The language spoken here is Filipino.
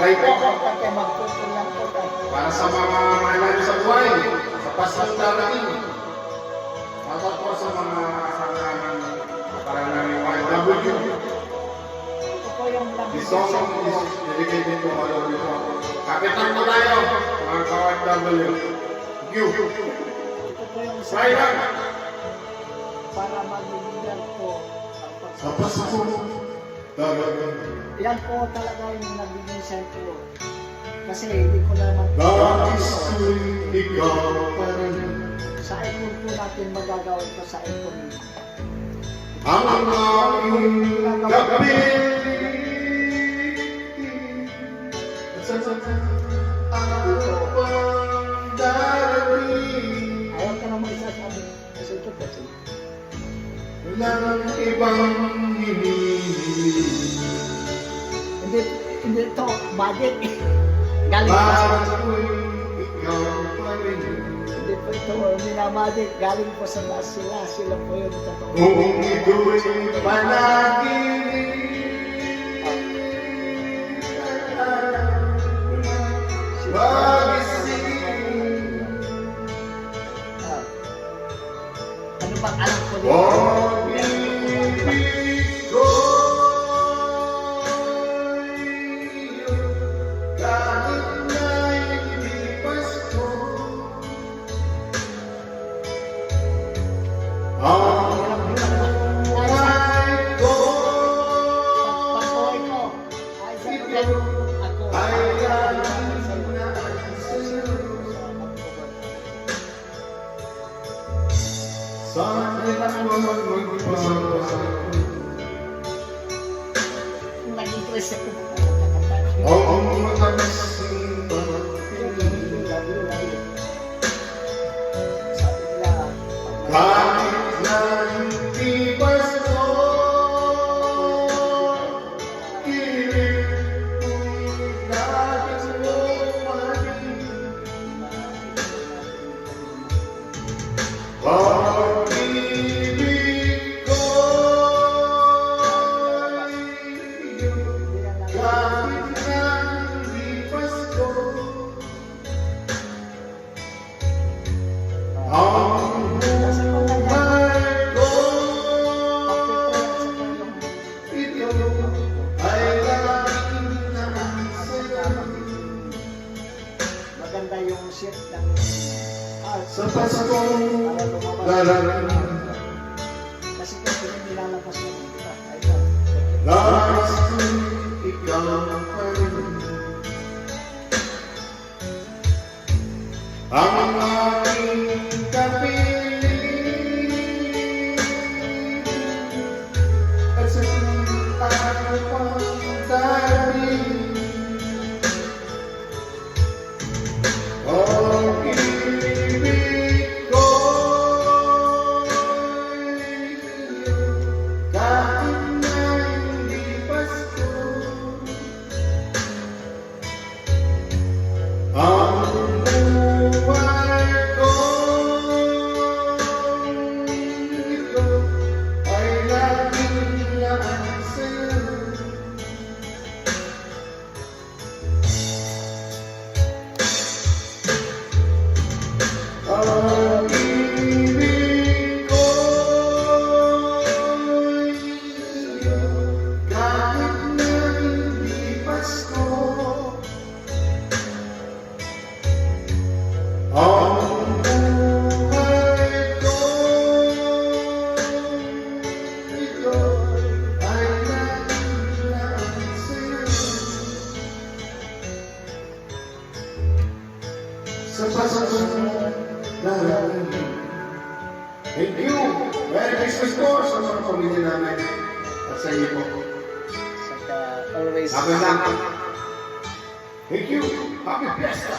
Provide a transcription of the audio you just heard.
Okay po. Para sa mga mahal sa buhay, sa pasang darating. Para po sa mga parang namin YW. Ito po yung lang. This song is dedicated to all of you. Kapitan po tayo, mga ka-YW. Thank you. Try lang. para magbibigyan po Sa Pasko, darating. Yan po talaga yung nagiging sentro. Kasi hindi ko naman Nais ko'y ikaw pa rin. sa ipon po natin magagawin ko sa ipon. Ang aking gabi. Pang darating. Ayaw ka naman isasabi. Kasi ito kasi. Walang ibang hinihingi. Hindi, ito magic. Galing sa pa rin. Hindi po ito minamagic. Galing po sa sila. Sila po yung totoo. Kung ito'y panaginip. Maliit sa kubo. Oo, mga Sa Paskong darating, Kasi kasi nilalabas. Ito. nais ko'y ikaw pa rin. Ang aking Happy. Thank you! Merry Christmas po sa mga pamilya namin at sa inyo po. Saka always. Happy. Thank you! Happy Fiesta!